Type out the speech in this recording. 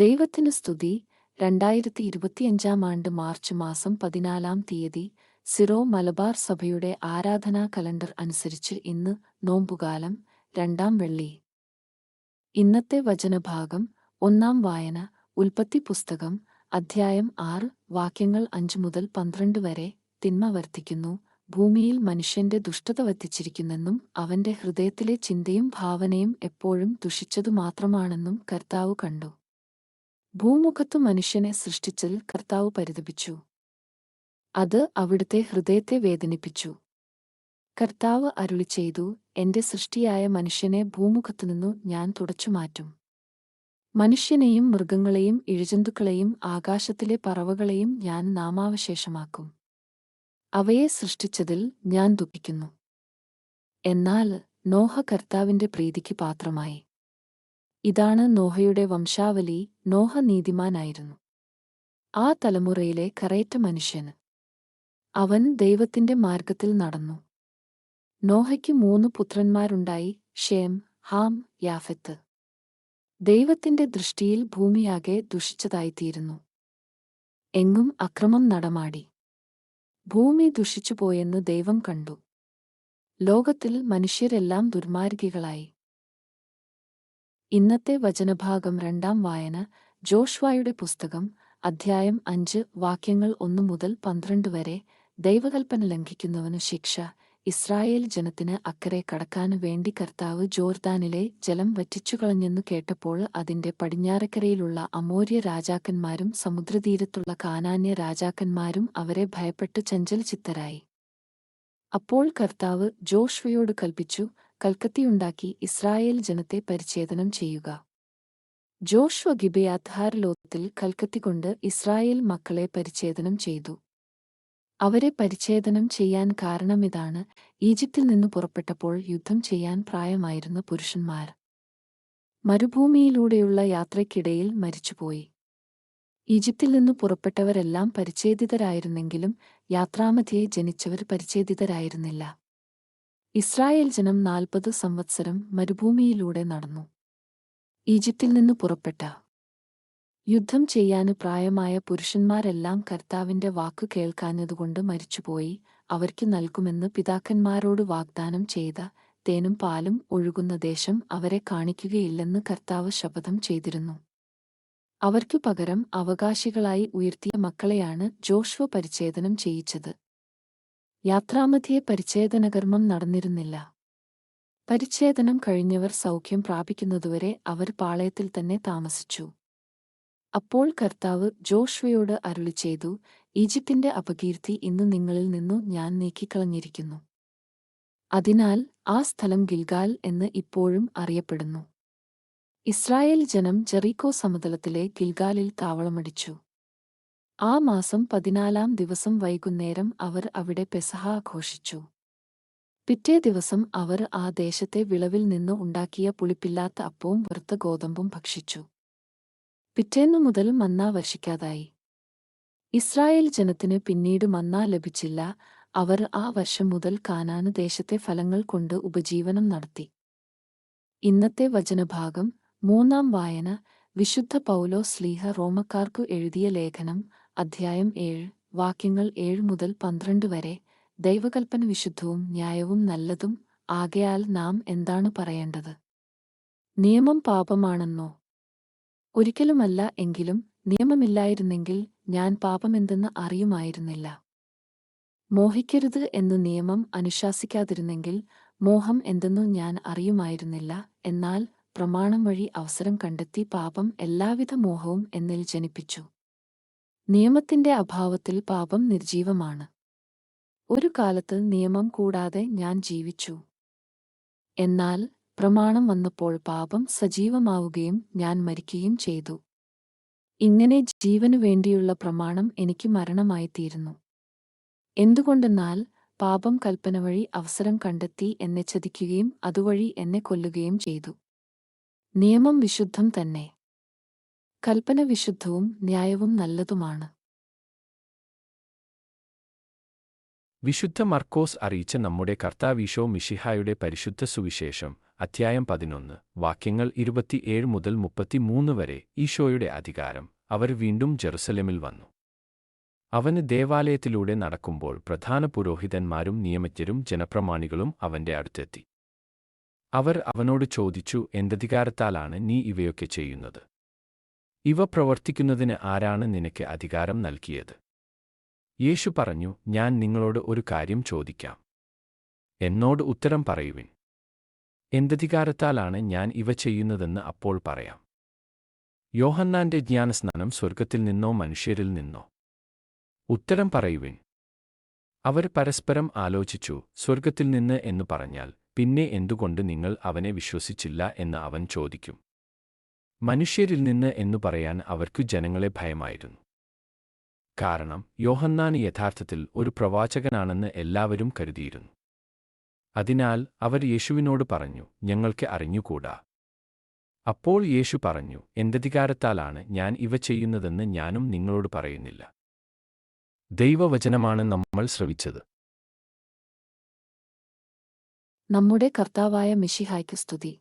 ദൈവത്തിന് സ്തുതി. രണ്ടായിരത്തി ഇരുപത്തിയഞ്ചാം ആണ്ട് മാർച്ച് മാസം പതിനാലാം തീയതി സിറോ മലബാർ സഭയുടെ ആരാധനാ കലണ്ടർ അനുസരിച്ച് ഇന്ന് നോമ്പുകാലം രണ്ടാം വെള്ളി. ഇന്നത്തെ വചനഭാഗം ഒന്നാം വായന ഉൽപ്പത്തി പുസ്തകം അധ്യായം ആറ് വാക്യങ്ങൾ അഞ്ചു മുതൽ പന്ത്രണ്ട് വരെ തിന്മ വർദ്ധിക്കുന്നു. ഭൂമിയിൽ മനുഷ്യന്റെ ദുഷ്ടത വത്തിച്ചിരിക്കുന്നെന്നും അവന്റെ ഹൃദയത്തിലെ ചിന്തയും ഭാവനയും എപ്പോഴും ദുഷിച്ചതു മാത്രമാണെന്നും കർത്താവ് കണ്ടു. ഭൂമുഖത്തു മനുഷ്യനെ സൃഷ്ടിച്ചതിൽ കർത്താവ് പരിതപിച്ചു. അത് അവിടുത്തെ ഹൃദയത്തെ വേദനിപ്പിച്ചു. കർത്താവ് അരുളി ചെയ്തു എന്റെ സൃഷ്ടിയായ മനുഷ്യനെ ഭൂമുഖത്തുനിന്നു ഞാൻ തുടച്ചുമാറ്റും മനുഷ്യനെയും മൃഗങ്ങളെയും ഇഴജന്തുക്കളെയും ആകാശത്തിലെ പറവകളെയും ഞാൻ നാമാവശേഷമാക്കും. അവയെ സൃഷ്ടിച്ചതിൽ ഞാൻ ദുഃഖിക്കുന്നു. എന്നാൽ നോഹ കർത്താവിന്റെ പ്രീതിക്ക് പാത്രമായി. ഇതാണ് നോഹയുടെ വംശാവലി നോഹ നീതിമാനായിരുന്നു. ആ തലമുറയിലെ കറേറ്റ മനുഷ്യന്. അവൻ ദൈവത്തിന്റെ മാർഗത്തിൽ നടന്നു. നോഹയ്ക്ക് മൂന്ന് പുത്രന്മാരുണ്ടായി ഷേം ഹാം യാഫെത്ത്. ദൈവത്തിന്റെ ദൃഷ്ടിയിൽ ഭൂമിയാകെ ദുഷിച്ചതായിത്തീരുന്നു. എങ്ങും അക്രമം നടമാടി. ഭൂമി ദുഷിച്ചുപോയെന്ന് ദൈവം കണ്ടു. ലോകത്തിൽ മനുഷ്യരെല്ലാം ദുർമാർഗികളായി. ഇന്നത്തെ വചനഭാഗം രണ്ടാം വായന ജോഷ്വായുടെ പുസ്തകം അധ്യായം അഞ്ച് വാക്യങ്ങൾ ഒന്നു മുതൽ പന്ത്രണ്ട് വരെ ദൈവകൽപ്പന ലംഘിക്കുന്നവനു ശിക്ഷ ഇസ്രായേൽ ജനത്തിന് അക്കരെ കടക്കാനു വേണ്ടി കർത്താവ് ജോർദാനിലെ ജലം വറ്റിച്ചുകളഞ്ഞെന്നു കേട്ടപ്പോൾ അതിന്റെ പടിഞ്ഞാറക്കരയിലുള്ള അമോര്യ രാജാക്കന്മാരും സമുദ്രതീരത്തുള്ള കാനാന്യ രാജാക്കന്മാരും അവരെ ഭയപ്പെട്ട് ചഞ്ചലചിത്തരായി. അപ്പോൾ കർത്താവ് ജോഷ്വയോട് കൽപ്പിച്ചു കൽക്കത്തിയുണ്ടാക്കി ഇസ്രായേൽ ജനത്തെ പരിച്ഛേദനം ചെയ്യുക. ജോഷ്വ കൽക്കത്തി കൽക്കത്തികൊണ്ട് ഇസ്രായേൽ മക്കളെ പരിച്ഛേദനം ചെയ്തു. അവരെ പരിച്ഛേദനം ചെയ്യാൻ കാരണമിതാണ് ഈജിപ്തിൽ നിന്ന് പുറപ്പെട്ടപ്പോൾ യുദ്ധം ചെയ്യാൻ പ്രായമായിരുന്ന പുരുഷന്മാർ. മരുഭൂമിയിലൂടെയുള്ള യാത്രയ്ക്കിടയിൽ മരിച്ചുപോയി. ഈജിപ്തിൽ നിന്ന് പുറപ്പെട്ടവരെല്ലാം പരിച്ഛേദിതരായിരുന്നെങ്കിലും യാത്രാമധ്യയെ ജനിച്ചവർ പരിച്ഛേദിതരായിരുന്നില്ല. ഇസ്രായേൽ ജനം നാൽപ്പത് സംവത്സരം മരുഭൂമിയിലൂടെ നടന്നു. ഈജിപ്തിൽ നിന്ന് പുറപ്പെട്ട യുദ്ധം ചെയ്യാന് പ്രായമായ പുരുഷന്മാരെല്ലാം കർത്താവിന്റെ വാക്കു കേൾക്കാഞ്ഞതുകൊണ്ട് മരിച്ചുപോയി. അവർക്ക് നൽകുമെന്ന് പിതാക്കന്മാരോട് വാഗ്ദാനം ചെയ്ത തേനും പാലും ഒഴുകുന്ന ദേശം അവരെ കാണിക്കുകയില്ലെന്ന് കർത്താവ് ശപഥം ചെയ്തിരുന്നു. അവർക്കു പകരം അവകാശികളായി ഉയർത്തിയ മക്കളെയാണ് ജോഷ്വ പരിച്ഛേദനം ചെയ്യിച്ചത്. യാത്രാമധ്യേ പരിച്ഛേദനകർമ്മം നടന്നിരുന്നില്ല. പരിച്ഛേദനം കഴിഞ്ഞവർ സൗഖ്യം പ്രാപിക്കുന്നതുവരെ അവർ പാളയത്തിൽ തന്നെ താമസിച്ചു. അപ്പോൾ കർത്താവ് ജോഷ്വയോട് അരുളി ചെയ്തു ഈജിപ്തിന്റെ അപകീർത്തി ഇന്ന് നിങ്ങളിൽ നിന്നു ഞാൻ നീക്കിക്കളഞ്ഞിരിക്കുന്നു. അതിനാൽ ആ സ്ഥലം ഗിൽഗാൽ എന്ന് ഇപ്പോഴും അറിയപ്പെടുന്നു. ഇസ്രായേൽ ജനം ജെറീക്കോ സമതലത്തിലെ ഗിൽഗാലിൽ താവളമടിച്ചു. ആ മാസം പതിനാലാം ദിവസം വൈകുന്നേരം അവർ അവിടെ പെസഹ ആഘോഷിച്ചു. പിറ്റേ ദിവസം അവർ ആ ദേശത്തെ വിളവിൽ നിന്ന് ഉണ്ടാക്കിയ പുളിപ്പില്ലാത്ത അപ്പവും വറുത്ത ഗോതമ്പും ഭക്ഷിച്ചു. പിറ്റേന്നു മുതൽ മന്ന വർഷിക്കാതായി. ഇസ്രായേൽ ജനത്തിന് പിന്നീട് മന്ന ലഭിച്ചില്ല. അവർ ആ വർഷം മുതൽ കാനാന് ദേശത്തെ ഫലങ്ങൾ കൊണ്ട് ഉപജീവനം നടത്തി. ഇന്നത്തെ വചനഭാഗം മൂന്നാം വായന വിശുദ്ധ പൗലോ സ്ലീഹ റോമക്കാർക്കു എഴുതിയ ലേഖനം അധ്യായം ഏഴ്. വാക്യങ്ങൾ ഏഴ് മുതൽ പന്ത്രണ്ട് വരെ. ദൈവകൽപ്പന വിശുദ്ധവും ന്യായവും നല്ലതും. ആകയാൽ നാം എന്താണ് പറയേണ്ടത്? നിയമം പാപമാണെന്നോ? ഒരിക്കലുമല്ല എങ്കിലും നിയമമില്ലായിരുന്നെങ്കിൽ ഞാൻ പാപമെന്തെന്ന് അറിയുമായിരുന്നില്ല. മോഹിക്കരുത് എന്ന് നിയമം അനുശാസിക്കാതിരുന്നെങ്കിൽ മോഹം എന്തെന്നു ഞാൻ അറിയുമായിരുന്നില്ല. എന്നാൽ പ്രമാണം വഴി അവസരം കണ്ടെത്തി പാപം എല്ലാവിധ മോഹവും എന്നിൽ ജനിപ്പിച്ചു. നിയമത്തിന്റെ അഭാവത്തിൽ പാപം നിർജീവമാണ് ഒരു കാലത്ത് നിയമം കൂടാതെ ഞാൻ ജീവിച്ചു. എന്നാൽ പ്രമാണം വന്നപ്പോൾ പാപം സജീവമാവുകയും ഞാൻ മരിക്കുകയും ചെയ്തു. ഇങ്ങനെ ജീവനു വേണ്ടിയുള്ള പ്രമാണം എനിക്ക് മരണമായിത്തീരുന്നു. എന്തുകൊണ്ടെന്നാൽ പാപം കൽപ്പന വഴി അവസരം കണ്ടെത്തി എന്നെ ചതിക്കുകയും അതുവഴി എന്നെ കൊല്ലുകയും ചെയ്തു. നിയമം വിശുദ്ധം തന്നെ. കൽപ്പന വിശുദ്ധവും ന്യായവും നല്ലതുമാണ്. വിശുദ്ധ മർക്കോസ് അറിയിച്ച നമ്മുടെ കർത്താവീശോ മിഷിഹായുടെ പരിശുദ്ധ സുവിശേഷം അധ്യായം പതിനൊന്ന് വാക്യങ്ങൾ ഇരുപത്തിയേഴ് മുതൽ മുപ്പത്തിമൂന്ന് വരെ ഈശോയുടെ അധികാരം. അവർ വീണ്ടും ജെറുസലേമിൽ വന്നു. അവന് ദേവാലയത്തിലൂടെ നടക്കുമ്പോൾ പ്രധാന പുരോഹിതന്മാരും നിയമജ്ഞരും ജനപ്രമാണികളും അവന്റെ അടുത്തെത്തി. അവർ അവനോട് ചോദിച്ചു എന്തധികാരത്താലാണ് നീ ഇവയൊക്കെ ചെയ്യുന്നത്? ഇവ പ്രവർത്തിക്കുന്നതിന് ആരാണ് നിനക്ക് അധികാരം നൽകിയത്? യേശു പറഞ്ഞു ഞാൻ നിങ്ങളോട് ഒരു കാര്യം ചോദിക്കാം. എന്നോട് ഉത്തരം പറയുവിൻ. എന്തധികാരത്താലാണ് ഞാൻ ഇവ ചെയ്യുന്നതെന്ന് അപ്പോൾ പറയാം. യോഹന്നാന്റെ ജ്ഞാനസ്നാനം സ്വർഗത്തിൽ നിന്നോ മനുഷ്യരിൽ നിന്നോ? ഉത്തരം പറയുവിൻ. അവർ പരസ്പരം ആലോചിച്ചു സ്വർഗത്തിൽ നിന്ന് എന്നു പറഞ്ഞാൽ പിന്നെ എന്തുകൊണ്ട് നിങ്ങൾ അവനെ വിശ്വസിച്ചില്ല എന്ന് അവൻ ചോദിക്കും. മനുഷ്യരിൽ നിന്ന് എന്നു പറയാൻ അവർക്കു ജനങ്ങളെ ഭയമായിരുന്നു. കാരണം യോഹന്നാൻ യഥാർത്ഥത്തിൽ ഒരു പ്രവാചകനാണെന്ന് എല്ലാവരും കരുതിയിരുന്നു. അതിനാൽ അവർ യേശുവിനോട് പറഞ്ഞു ഞങ്ങൾക്ക് അറിഞ്ഞുകൂടാ. അപ്പോൾ യേശു പറഞ്ഞു എന്തധികാരത്താലാണ് ഞാൻ ഇവ ചെയ്യുന്നതെന്ന് ഞാനും നിങ്ങളോട് പറയുന്നില്ല. ദൈവവചനമാണ് നമ്മൾ ശ്രവിച്ചത്. നമ്മുടെ കർത്താവായ മിഷിഹായ്ക്ക് സ്തുതി.